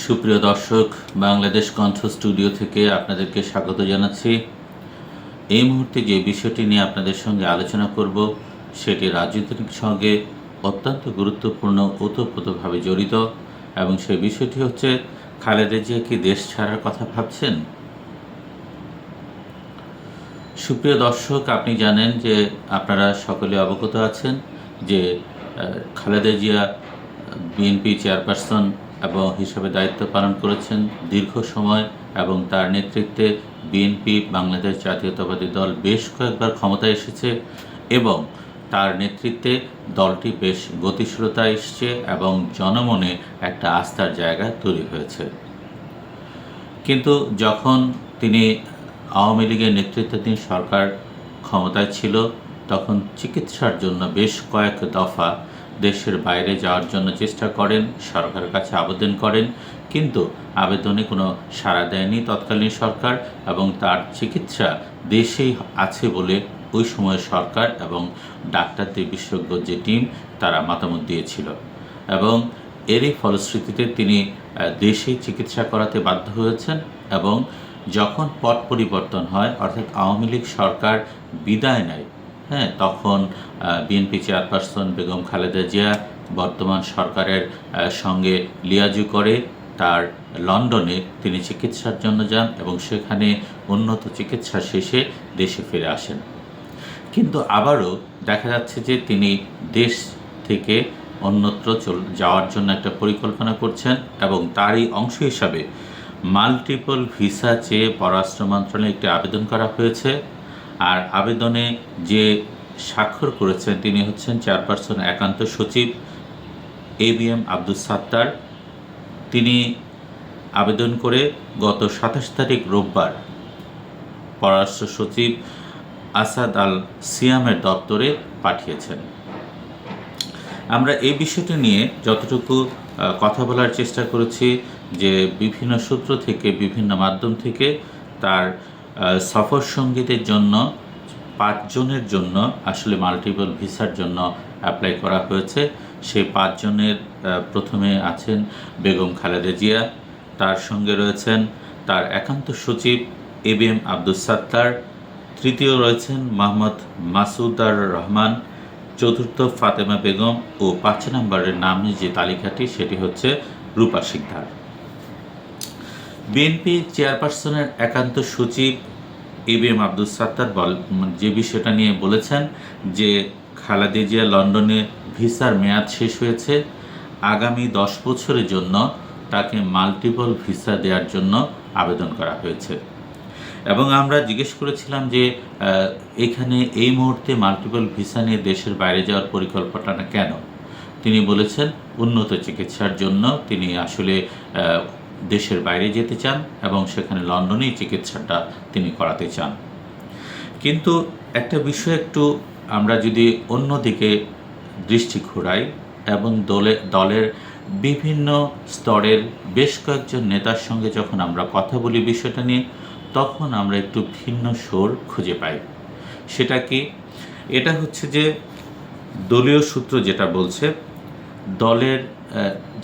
সুপ্রিয় দর্শক, বাংলাদেশ কণ্ঠ স্টুডিও থেকে আপনাদেরকে স্বাগত জানাচ্ছি। এই মুহূর্তে যে বিষয়টি নিয়ে আপনাদের সঙ্গে আলোচনা করব, সেটি রাজনৈতিক সঙ্গে অত্যন্ত গুরুত্বপূর্ণ, ওতপ্রোতভাবে জড়িত এবং সেই বিষয়টি হচ্ছে, খালেদা জিয়া কি দেশ ছাড়ার কথা ভাবছেন? সুপ্রিয় দর্শক, আপনি জানেন যে আপনারা সকলে অবগত আছেন যে খালেদা জিয়া বিএনপি চেয়ারপারসন এবং হিসাবে দায়িত্ব পালন করেছেন দীর্ঘ সময় এবং তার নেতৃত্বে বিএনপি, বাংলাদেশ জাতীয়তাবাদী দল বেশ কয়েকবার ক্ষমতায় এসেছে এবং তার নেতৃত্বে দলটি বেশ গতিশীলতা এসছে এবং জনমনে একটা আস্থার জায়গা তৈরি হয়েছে। কিন্তু যখন তিনি আওয়ামী লীগের নেতৃত্বাধীন সরকার ক্ষমতায় ছিল, তখন চিকিৎসার জন্য বেশ কয়েক দফা দেশের বাইরে যাওয়ার জন্য চেষ্টা করেন, সরকারের কাছে আবেদন করেন, কিন্তু আবেদনে কোনো সাড়া দেয়নি তৎকালীন সরকার এবং তার চিকিৎসা দেশেই আছে বলে ওই সময় সরকার এবং ডাক্তারদের বিশেষজ্ঞ যে টিম, তারা মতামত দিয়েছিল। এবং এরই ফলশ্রুতিতে তিনি দেশেই চিকিৎসা করাতে বাধ্য হয়েছেন এবং যখন পট পরিবর্তন হয়, অর্থাৎ আওয়ামী লীগ সরকার বিদায় নেয় হ্যাঁ তখন বিএনপি চেয়ারপারসন বেগম খালেদা জিয়া বর্তমান সরকারের সঙ্গে লিয়াজু করে তার লন্ডনে তিনি চিকিৎসার জন্য যান এবং সেখানে উন্নত চিকিৎসা শেষে দেশে ফিরে আসেন। কিন্তু আবারও দেখা যাচ্ছে যে তিনি দেশ থেকে অন্যত্র যাওয়ার জন্য একটা পরিকল্পনা করছেন এবং তারই অংশ হিসাবে মাল্টিপল ভিসা চেয়ে পররাষ্ট্র মন্ত্রণালয়ে একটি আবেদন করা হয়েছে। আর আবেদনে যে স্বাক্ষর করেছেন, তিনি হচ্ছেন চেয়ারপারসন, একান্ত সচিব A B M Abdul Sattar. তিনি আবেদন করে গত সাতাশ তারিখ রোববার পররাষ্ট্র সচিব আসাদ আল সিয়ামের দপ্তরে পাঠিয়েছেন। আমরা এই বিষয়টি নিয়ে যতটুকু কথা বলার চেষ্টা করেছি যে বিভিন্ন সূত্র থেকে, বিভিন্ন মাধ্যম থেকে তার সফর সঙ্গীতের জন্য, পাঁচজনের জন্য, আসলে মাল্টিপল ভিসার জন্য অ্যাপ্লাই করা হয়েছে। সেই পাঁচজনের প্রথমে আছেন বেগম খালেদা জিয়া, তার সঙ্গে রয়েছেন তার একান্ত সচিব A B M Abdul Sattar, তৃতীয় রয়েছেন মোহাম্মদ মাসুদার রহমান, চতুর্থ ফাতেমা বেগম ও পাঁচ নম্বরের নামে যে তালিকাটি, সেটি হচ্ছে রূপা সিকদার বিএনপি চেয়ারপারসনের একান্ত সচিব A B M Abdul Sattar বল যে বিষয়টা নিয়ে বলেছেন যে খালেদা জিয়া লন্ডনে ভিসার মেয়াদ শেষ হয়েছে, আগামী দশ বছরের জন্য তাকে মাল্টিপল ভিসা দেওয়ার জন্য আবেদন করা হয়েছে। এবং আমরা জিজ্ঞেস করেছিলাম যে এখানে এই মুহূর্তে মাল্টিপল ভিসা নিয়ে দেশের বাইরে যাওয়ার পরিকল্পনাটা কেন? তিনি বলেছেন, উন্নত চিকিৎসার জন্য তিনি আসলে দেশের বাইরে যেতে চান এবং সেখানে লন্ডনেই চিকিৎসাটা তিনি করাতে চান। কিন্তু একটা বিষয় একটু আমরা যদি অন্যদিকে দৃষ্টি ঘোরাই এবং দলে, দলের বিভিন্ন স্তরের বেশ কয়েকজন নেতার সঙ্গে যখন আমরা কথা বলি বিষয়টা নিয়ে, তখন আমরা একটু ভিন্ন সুর খুঁজে পাই। সেটা কি? এটা হচ্ছে যে দলীয় সূত্র যেটা বলছে, দলের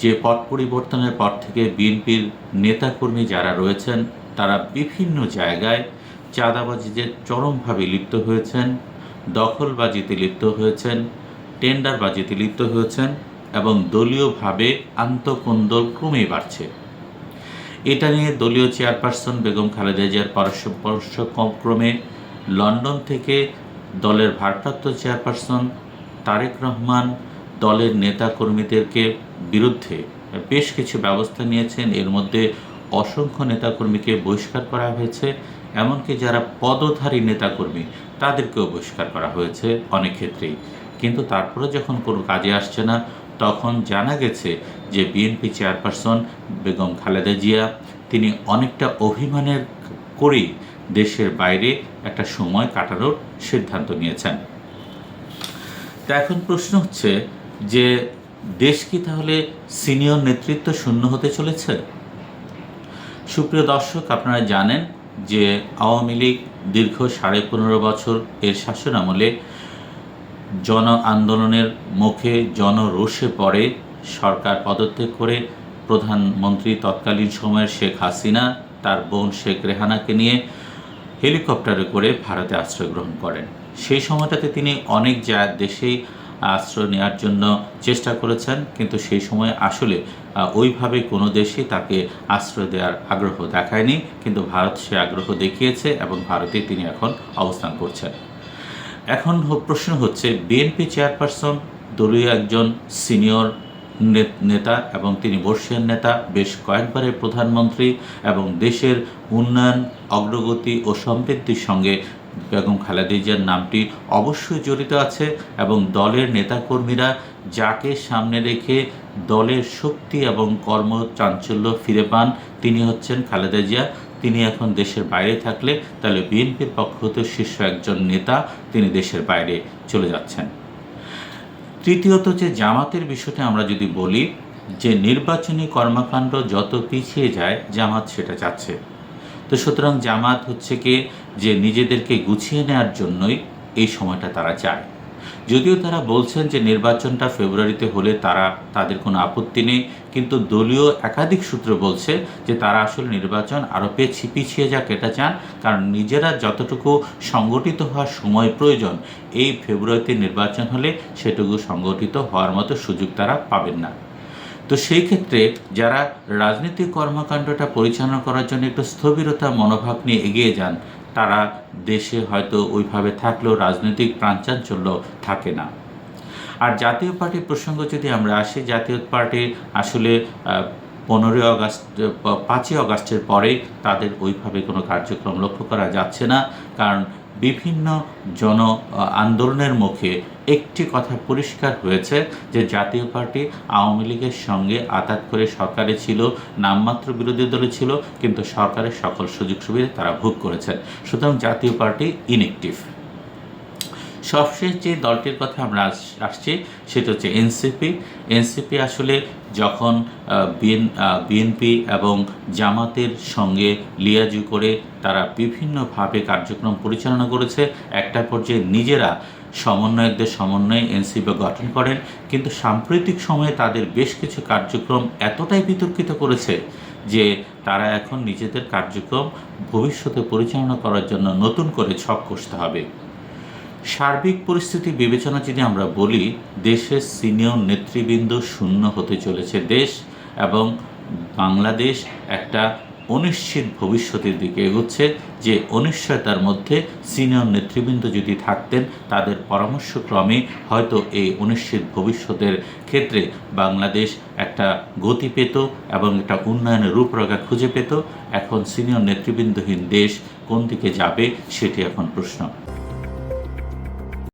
যে পট পরিবর্তনের পর থেকে বিএনপির নেতাকর্মী যারা রয়েছেন, তারা বিভিন্ন জায়গায় চাঁদাবাজিতে চরমভাবে লিপ্ত হয়েছেন, দখলবাজিতে লিপ্ত হয়েছেন, টেন্ডারবাজিতে লিপ্ত হয়েছেন এবং দলীয়ভাবে আন্তঃকোন্দল ক্রমেই বাড়ছে। এটা নিয়ে দলীয় চেয়ারপারসন বেগম খালেদা জিয়ার পরামর্শ ক্রমে লন্ডন থেকে দলের ভারপ্রাপ্ত চেয়ারপারসন তারেক রহমান দলের নেতাকর্মীদেরকে বিরুদ্ধে বেশ কিছু ব্যবস্থা নিয়েছেন। এর মধ্যে অসংখ্য নেতাকর্মীকে বহিষ্কার করা হয়েছে, এমনকি যারা পদধারী নেতাকর্মী, তাদেরকেও বহিষ্কার করা হয়েছে অনেক ক্ষেত্রেই। কিন্তু তারপরে যখন কোনো কাজে আসছে না, তখন জানা গেছে যে বিএনপি চেয়ারপারসন বেগম খালেদা জিয়া, তিনি অনেকটা অভিমানের করেই দেশের বাইরে একটা সময় কাটানোর সিদ্ধান্ত নিয়েছেন। তা এখন প্রশ্ন হচ্ছে যে দেশ কি তাহলে সিনিয়র নেতৃত্ব শূন্য হতে চলেছে? সুপ্রিয় দর্শক, আপনারা জানেন যে আওয়ামী লীগ দীর্ঘ সাড়ে পনেরো বছর এর শাসন আমলে জন আন্দোলনের মুখে জনরোষে পড়ে সরকার পদত্যাগ করে প্রধানমন্ত্রী তৎকালীন সময়ের শেখ হাসিনা, তার বোন শেখ রেহানাকে নিয়ে হেলিকপ্টারে করে ভারতে আশ্রয় গ্রহণ করেন। সেই সময়টাতে তিনি অনেক যা দেশেই আশ্রয় নেওয়ার জন্য চেষ্টা করেছেন, কিন্তু সেই সময় আসলে ওইভাবে কোনো দেশই তাকে আশ্রয় দেওয়ার আগ্রহ দেখায়নি, কিন্তু ভারত সে আগ্রহ দেখিয়েছে এবং ভারতে তিনি এখন অবস্থান করছেন। এখন প্রশ্ন হচ্ছে, বিএনপি চেয়ারপারসন, দলীয় একজন সিনিয়র নেতা এবং তিনি বর্ষিয়ান নেতা, বেশ কয়েকবারের প্রধানমন্ত্রী এবং দেশের উন্নয়ন, অগ্রগতি ও সমৃদ্ধির সঙ্গে বেগম খালেদা জিয়ার নামটি অবশ্যই জড়িত আছে এবং দলের নেতাকর্মীরা যাকে সামনে রেখে দলের শক্তি এবং কর্মচাঞ্চল্য ফিরে পান, তিনি হচ্ছেন খালেদা জিয়া। তিনি এখন দেশের বাইরে থাকলে তাহলে বিএনপির পক্ষ হতে শীর্ষ একজন নেতা তিনি দেশের বাইরে চলে যাচ্ছেন। তৃতীয়ত যে জামাতের বিষয়টা আমরা যদি বলি, যে নির্বাচনী কর্মকাণ্ড যত পিছিয়ে যায়, জামাত সেটা চাচ্ছে। তো সুতরাং জামাত হচ্ছে কি? যে নিজেদেরকে গুছিয়ে নেওয়ার জন্যই এই সময়টা তারা চায়। যদিও তারা বলছেন যে নির্বাচনটা ফেব্রুয়ারিতে হলে তারা, তাদের কোনো আপত্তি নেই, কিন্তু দলীয় একাধিক সূত্র বলছে যে তারা আসলে নির্বাচন আরও পেছি- পিছিয়ে যাক, এটা চান। কারণ নিজেরা যতটুকু সংগঠিত হওয়ার সময় প্রয়োজন, এই ফেব্রুয়ারিতে নির্বাচন হলে সেটুকু সংগঠিত হওয়ার মতো সুযোগ তারা পাবেন না। তো সেই ক্ষেত্রে যারা রাজনৈতিক কর্মকাণ্ডটা পরিচালনা করার জন্য একটু স্থবিরতা, মনোভাব নিয়ে এগিয়ে যান তারা দেশে হয়তো ওইভাবে থাকলেও রাজনৈতিক প্রাঞ্চাঞ্চল্য থাকে না। আর জাতীয় পার্টির প্রসঙ্গ যদি আমরা আসি, জাতীয় পার্টি আসলে পনেরোই আগস্ট পাঁচই অগাস্টের পরে তাদের ওইভাবে কোনো কার্যক্রম লক্ষ্য করা যাচ্ছে না। কারণ বিভিন্ন জন আন্দোলনের মুখে একটি কথা পরিষ্কার হয়েছে যে জাতীয় পার্টি আওয়ামী লীগের সঙ্গে আতাত করে সরকারে ছিল, নামমাত্র বিরোধী দলে ছিল, কিন্তু সরকারের সকল সুযোগ সুবিধা তারা ভোগ করেছেন। সুতরাং জাতীয় পার্টি ইনএক্টিভ সবশেষ যে দলটির কথা আমরা আস- আসছি, সেটা হচ্ছে এনসিপি। এনসিপি আসলে যখন বিএন বিএনপি এবং জামাতের সঙ্গে লিয়াজু করে তারা বিভিন্নভাবে কার্যক্রম পরিচালনা করেছে, একটা পর্যায়ে নিজেরা সমন্বয়কদের সমন্বয়ে এনসিপি গঠন করেন। কিন্তু সাম্প্রতিক সময়ে তাদের বেশ কিছু কার্যক্রম এতটাই বিতর্কিত করেছে যে তারা এখন নিজেদের কার্যক্রম ভবিষ্যতে পরিচালনা করার জন্য নতুন করে ছক কষতে হবে। সার্বিক পরিস্থিতি বিবেচনা যদি আমরা বলি দেশের সিনিয়র নেতৃবৃন্দ শূন্য হতে চলেছে দেশ এবং বাংলাদেশ একটা অনিশ্চিত ভবিষ্যতের দিকে এগোচ্ছে। যে অনিশ্চয়তার মধ্যে সিনিয়র নেতৃবৃন্দ যদি থাকতেন, তাদের পরামর্শক্রমে হয়তো এই অনিশ্চিত ভবিষ্যতের ক্ষেত্রে বাংলাদেশ একটা গতি পেত এবং একটা উন্নয়নের রূপরেখা খুঁজে পেত। এখন সিনিয়র নেতৃবৃন্দহীন দেশ কোন দিকে যাবে, সেটি এখন প্রশ্ন।